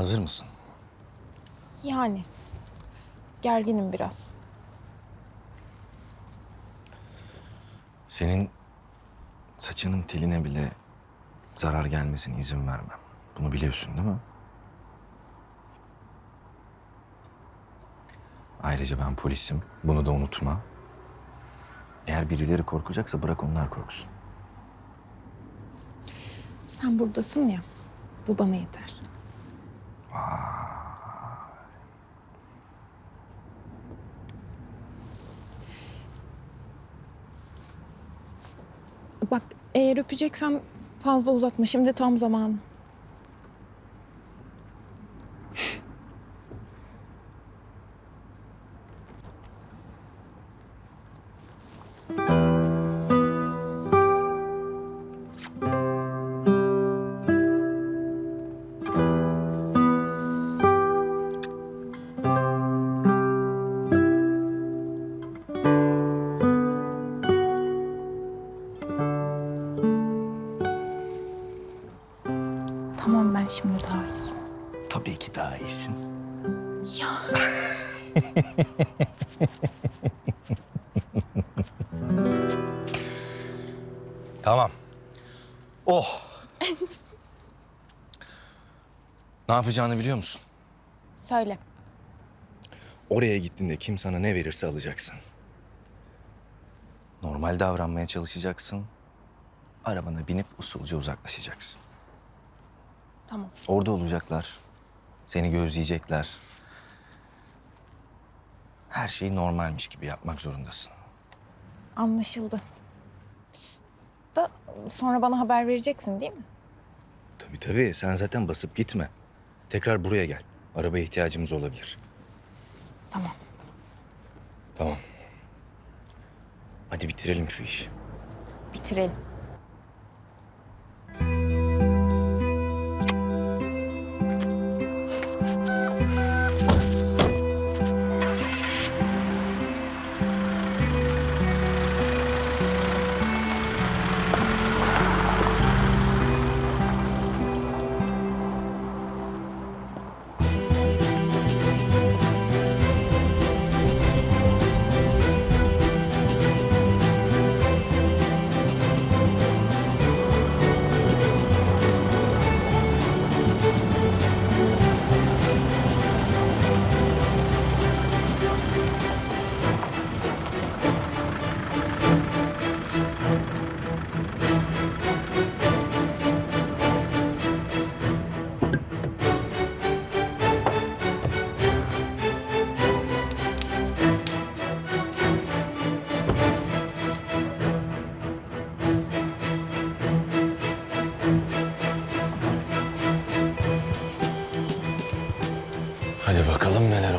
Hazır mısın? Yani. Gerginim biraz. Senin saçının teline bile zarar gelmesine izin vermem. Bunu biliyorsun değil mi? Ayrıca ben polisim. Bunu da unutma. Eğer birileri korkacaksa bırak onlar korksun. Sen buradasın ya. Bu bana yeter. Bak eğer öpeceksen fazla uzatma. Şimdi tam zamanı. Ya. Tamam. Oh. ne yapacağını biliyor musun? Söyle. Oraya gittiğinde kim sana ne verirse alacaksın. Normal davranmaya çalışacaksın. Arabana binip usulca uzaklaşacaksın. Tamam. Orada olacaklar. Seni gözleyecekler. Her şeyi normalmiş gibi yapmak zorundasın. Anlaşıldı. Da sonra bana haber vereceksin değil mi? Tabii tabii. Sen zaten basıp gitme. Tekrar buraya gel. Arabaya ihtiyacımız olabilir. Tamam. Tamam. Hadi bitirelim şu işi. Bitirelim.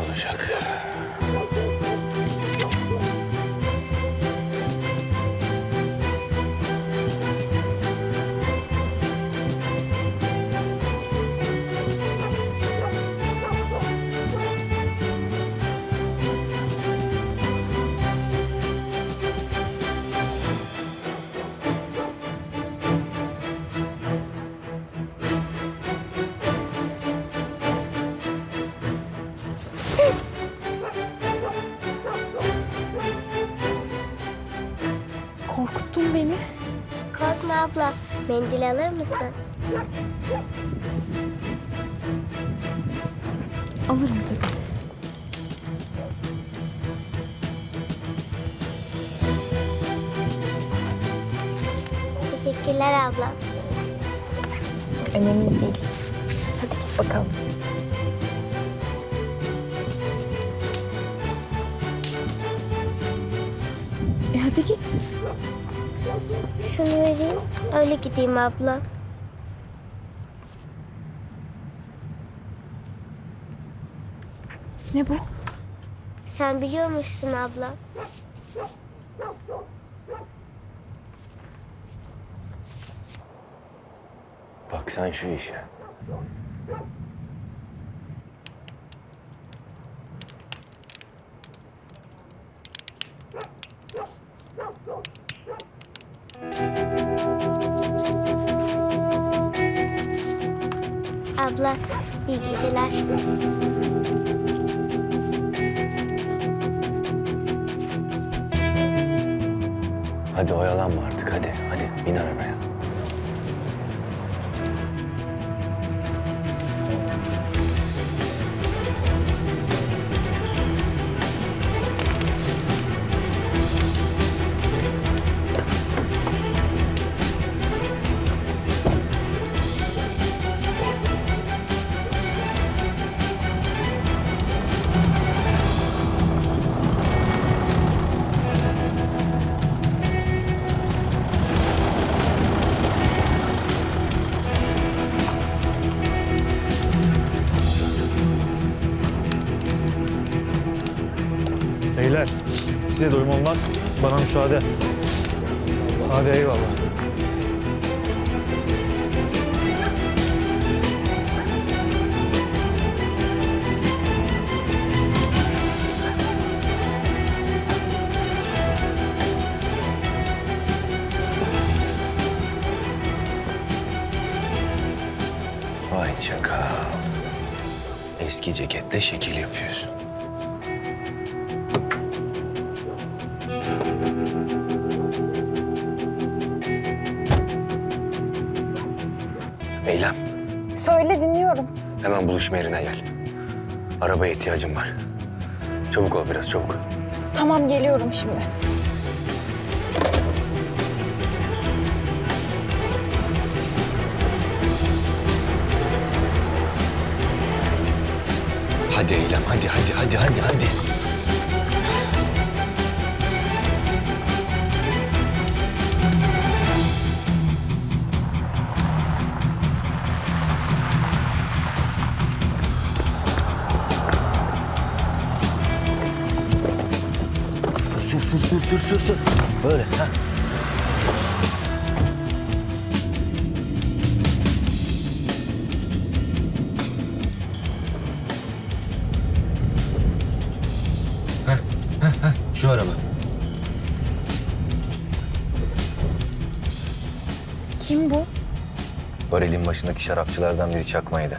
Olacak. Abla. Mendil alır mısın? Alırım tabii. Teşekkürler abla. Önemli değil. Hadi git bakalım. E hadi git. Şunu vereyim. Öyle gideyim abla. Ne bu? Sen biliyormuşsun abla. Bak sen şu işe. Abla İyi geceler. Hadi oyalanma artık hadi. Hadi bin arabaya. Size doyum olmaz. Bana müsaade. Hadi eyvallah. Vay çakal. Eski ceketle şekil yapıyorsun. Söyle dinliyorum. hemen buluşma yerine gel. Arabaya ihtiyacım var. Çabuk ol biraz, çabuk. Tamam geliyorum şimdi. Hadi Eylem, hadi, hadi, hadi, hadi, hadi. Sür, sür, sür, sür, sür. Böyle, ha. Şu araba. Kim bu? Barel'in başındaki şarapçılardan biri çakmaydı.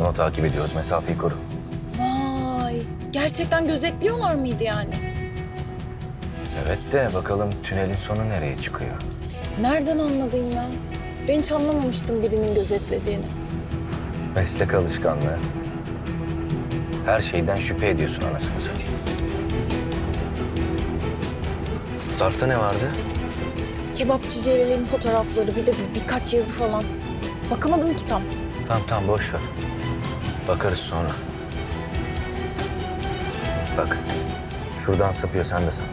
Onu takip ediyoruz. Mesafeyi koru. Vay. Gerçekten gözetliyorlar mıydı yani? Evet de bakalım tünelin sonu nereye çıkıyor? Nereden anladın ya? Ben hiç anlamamıştım birinin gözetlediğini. Meslek alışkanlığı. Her şeyden şüphe ediyorsun anasını satayım. Zarfta ne vardı? Kebapçı Celal'in fotoğrafları bir de bir, birkaç yazı falan. Bakamadım ki tam. Tamam tamam boş ver. Bakarız sonra. Bak şuradan sapıyor sen de sap.